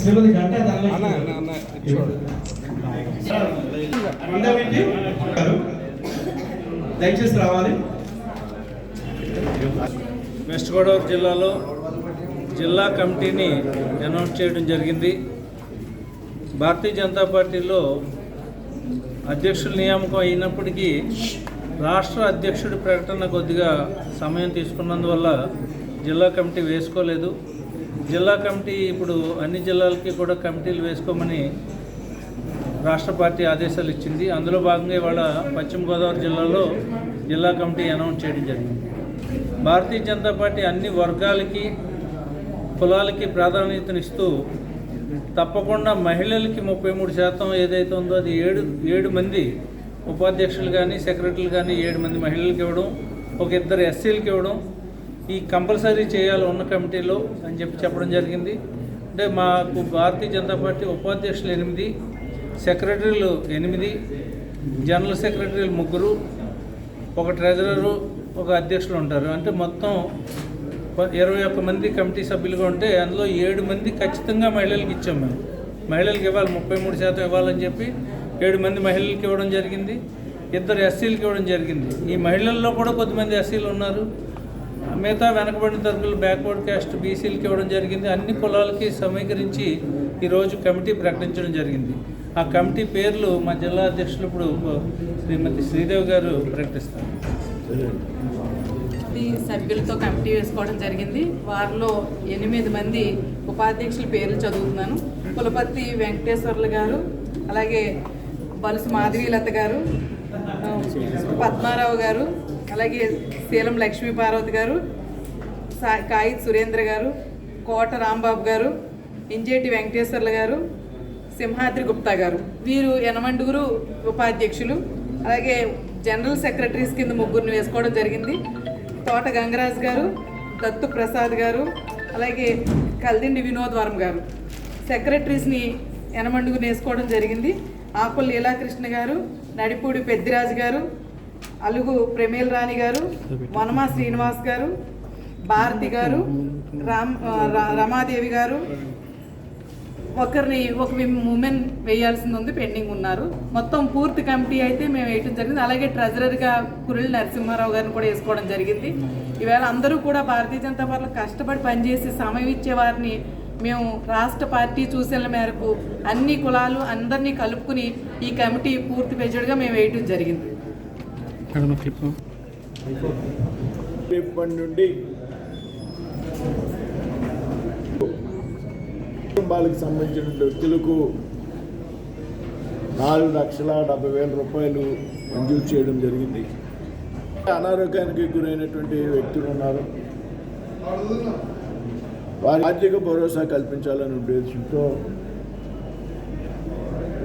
శ్రీమతి గంటా దయచేసి రావాలి. వెస్ట్ గోదావరి జిల్లాలో జిల్లా కమిటీని అనౌన్స్ చేయడం జరిగింది. భారతీయ జనతా పార్టీలో అధ్యక్షుల నియామకం అయినప్పటికీ రాష్ట్ర అధ్యక్షుడి ప్రకటన కొద్దిగా సమయం తీసుకున్నందువల్ల జిల్లా కమిటీ వేసుకోలేదు. జిల్లా కమిటీ ఇప్పుడు అన్ని జిల్లాలకి కూడా కమిటీలు వేసుకోమని రాష్ట్ర పార్టీ ఆదేశాలు ఇచ్చింది. అందులో భాగంగా ఇవాళ పశ్చిమ గోదావరి జిల్లాలో జిల్లా కమిటీ అనౌన్స్ చేయడం జరిగింది. భారతీయ జనతా పార్టీ అన్ని వర్గాలకి కులాలకి ప్రాధాన్యతనిస్తూ తప్పకుండా మహిళలకి ముప్పై మూడు శాతం ఏదైతే ఉందో అది ఏడు ఏడు మంది ఉపాధ్యక్షులు కానీ సెక్రటరీలు కానీ ఏడు మంది మహిళలకు ఇవ్వడం ఒక ఇద్దరు ఎస్సీలకు ఇవ్వడం ఈ కంపల్సరీ చేయాలి ఉన్న కమిటీలో అని చెప్పి చెప్పడం జరిగింది. అంటే మాకు భారతీయ జనతా పార్టీ ఉపాధ్యక్షులు ఎనిమిది సెక్రటరీలు ఎనిమిది జనరల్ సెక్రటరీలు ముగ్గురు ఒక ట్రెజరరు ఒక అధ్యక్షులు ఉంటారు. అంటే మొత్తం ఇరవై ఒక్క మంది కమిటీ సభ్యులుగా ఉంటే అందులో ఏడు మంది ఖచ్చితంగా మహిళలకు ఇచ్చాం మేము. మహిళలకు ఇవ్వాలి ముప్పై మూడు శాతం ఇవ్వాలని చెప్పి ఏడు మంది మహిళలకు ఇవ్వడం జరిగింది. ఇద్దరు ఎస్సీలకు ఇవ్వడం జరిగింది. ఈ మహిళల్లో కూడా కొద్దిమంది ఎస్సీలు ఉన్నారు. మిగతా వెనకబడిన తరగతులు బ్యాక్వర్డ్ క్యాస్ట్ బీసీలకి ఇవ్వడం జరిగింది. అన్ని కులాలకి సమీకరించి ఈరోజు కమిటీ ప్రకటించడం జరిగింది. ఆ కమిటీ పేర్లు మా జిల్లా అధ్యక్షులు ఇప్పుడు శ్రీమతి శ్రీదేవి గారు ప్రకటిస్తారు. సభ్యులతో కమిటీ వేసుకోవడం జరిగింది. వారిలో ఎనిమిది మంది ఉపాధ్యక్షుల పేర్లు చదువుతున్నాను. కులపతి వెంకటేశ్వర్లు గారు అలాగే బలుసు మాధవీలత గారు పద్మారావు గారు అలాగే శీలం లక్ష్మీ పార్వతి గారు సా- కాయిత్ సురేంద్ర గారు కోట రాంబాబు గారు ఇంజేటి వెంకటేశ్వర్ల గారు సింహాద్రి గుప్తా గారు. వీరు యనమండుగురు ఉపాధ్యక్షులు. అలాగే జనరల్ సెక్రటరీస్ కింద ముగ్గురిని వేసుకోవడం జరిగింది. తోట గంగరాజు గారు దత్తు ప్రసాద్ గారు అలాగే కల్దిండి వినోద్ వరం గారు. సెక్రటరీస్ని యనమండుగుని వేసుకోవడం జరిగింది. ఆకుల లీలాకృష్ణ గారు నడిపూడి పెద్దిరాజు గారు అలుగు ప్రమేల్ రాణి గారు వనమా శ్రీనివాస్ గారు భారతి గారు రామ్ రమాదేవి గారు. ఒకరిని ఒక ఉమెన్ వేయాల్సింది ఉంది పెండింగ్ ఉన్నారు. మొత్తం పూర్తి కమిటీ అయితే మేము వేయటం జరిగింది. అలాగే ట్రెజరర్గా కురుల్ నరసింహారావు గారిని కూడా వేసుకోవడం జరిగింది. ఈవేళ అందరూ కూడా భారతీయ జనతా పార్టీలో కష్టపడి పనిచేసి సమయం ఇచ్చే వారిని మేము రాష్ట్ర పార్టీ సూచనల మేరకు అన్ని కులాలు అందరినీ కలుపుకుని ఈ కమిటీ పూర్తి పెంచడుగా మేము వేయటం జరిగింది. ఇప్పటి నుండి కుటుంబాలకు సంబంధించిన వ్యక్తులకు నాలుగు లక్షల డెబ్బై వేల రూపాయలు మంజూరు చేయడం జరిగింది. అనారోగ్యానికి గురైనటువంటి వ్యక్తులు ఉన్నారు. వారి ఆర్థిక భరోసా కల్పించాలనే ఉద్దేశంతో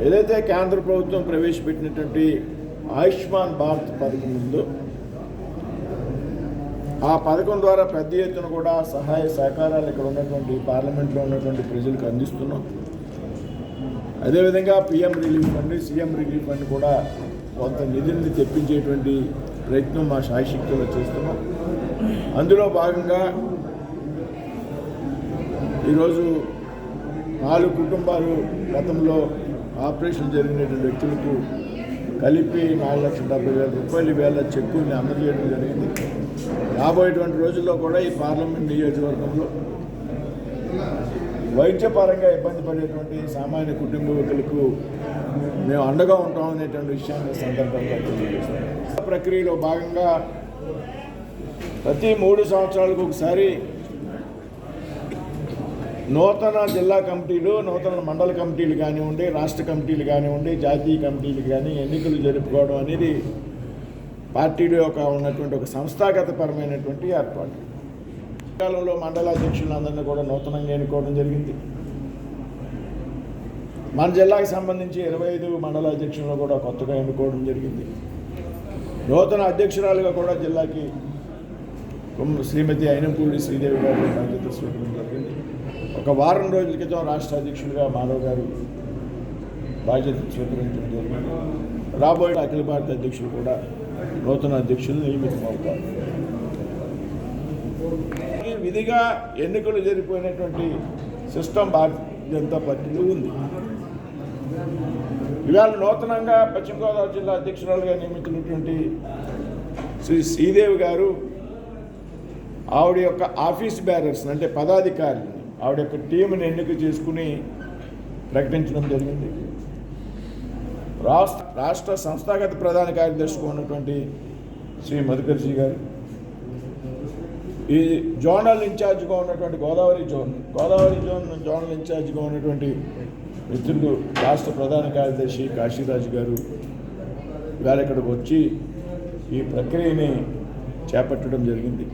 ఏదైతే కేంద్ర ప్రభుత్వం ప్రవేశపెట్టినటువంటి ఆయుష్మాన్ భారత్ పథకం ఉందో ఆ పథకం ద్వారా పెద్ద ఎత్తున కూడా సహాయ సహకారాలు ఇక్కడ ఉన్నటువంటి పార్లమెంట్లో ఉన్నటువంటి ప్రజలకు అందిస్తున్నాం. అదేవిధంగా PM relief fund CM relief fund కూడా కొంత నిధుల్ని తెప్పించేటువంటి ప్రయత్నం మా శాయశక్తిలో చేస్తున్నాం. అందులో భాగంగా ఈరోజు నాలుగు కుటుంబాలు గతంలో ఆపరేషన్ జరిగినటువంటి వ్యక్తులకు కలిపి నాలుగు లక్షల డెబ్బై వేల రూపాయలు వేల చెక్కుని అందజేయడం జరిగింది. రాబోయేటువంటి రోజుల్లో కూడా ఈ పార్లమెంట్ నియోజకవర్గంలో వైద్యపరంగా ఇబ్బంది పడేటువంటి సామాన్య కుటుంబీకులకు మేము అండగా ఉంటాం అనేటువంటి విషయాన్ని సందర్భంగా తెలియజేస్తాం ప్రక్రియలో భాగంగా ప్రతి మూడు సంవత్సరాలకు ఒకసారి నూతన జిల్లా కమిటీలు నూతన మండల కమిటీలు కానివ్వండి రాష్ట్ర కమిటీలు కానివ్వండి జాతీయ కమిటీలు కానీ ఎన్నికలు జరుపుకోవడం అనేది పార్టీలో ఒక ఉన్నటువంటి ఒక సంస్థాగతపరమైనటువంటి ఏర్పాటు. కాలంలో మండల అధ్యక్షులందరినీ కూడా నూతనంగా ఎన్నుకోవడం జరిగింది. మన జిల్లాకి సంబంధించి ఇరవై ఐదు మండల అధ్యక్షులను కూడా కొత్తగా ఎన్నుకోవడం జరిగింది. నూతన అధ్యక్షురాలుగా కూడా జిల్లాకి శ్రీమతి అయినంపూడి శ్రీదేవి గారు బాధ్యత స్వీకరించడం జరిగింది. ఒక వారం రోజుల క్రితం రాష్ట్ర అధ్యక్షుడిగా మాధవ్ గారు బాధ్యత స్వీకరించడం జరిగింది రాబోయే అఖిల భారత అధ్యక్షులు కూడా నూతన అధ్యక్షులు నియమితమవుతారు. ఈ విధిగా ఎన్నికలు జరిగిపోయినటువంటి సిస్టమ్ భారతీయ జనతా పార్టీలో ఉంది. ఇవాళ నూతనంగా పశ్చిమ గోదావరి జిల్లా అధ్యక్షురాలుగా నియమించినటువంటి శ్రీ శ్రీదేవి గారు ఆవిడ యొక్క ఆఫీస్ బ్యారర్స్ అంటే పదాధికారులు ఆవిడ యొక్క టీంని ఎన్నిక చేసుకుని ప్రకటించడం జరిగింది. రాష్ట్ర రాష్ట్ర సంస్థాగత ప్రధాన కార్యదర్శిగా ఉన్నటువంటి శ్రీ మధుకర్జీ గారు ఈ జోనల్ ఇన్ఛార్జ్గా ఉన్నటువంటి Godavari zone Godavari zone zonal ఇన్ఛార్జ్గా ఉన్నటువంటి మిత్రులు రాష్ట్ర ప్రధాన కార్యదర్శి కాశీరాజు గారు ఇవాళ ఇక్కడికి వచ్చి ఈ ప్రక్రియని చేపట్టడం జరిగింది.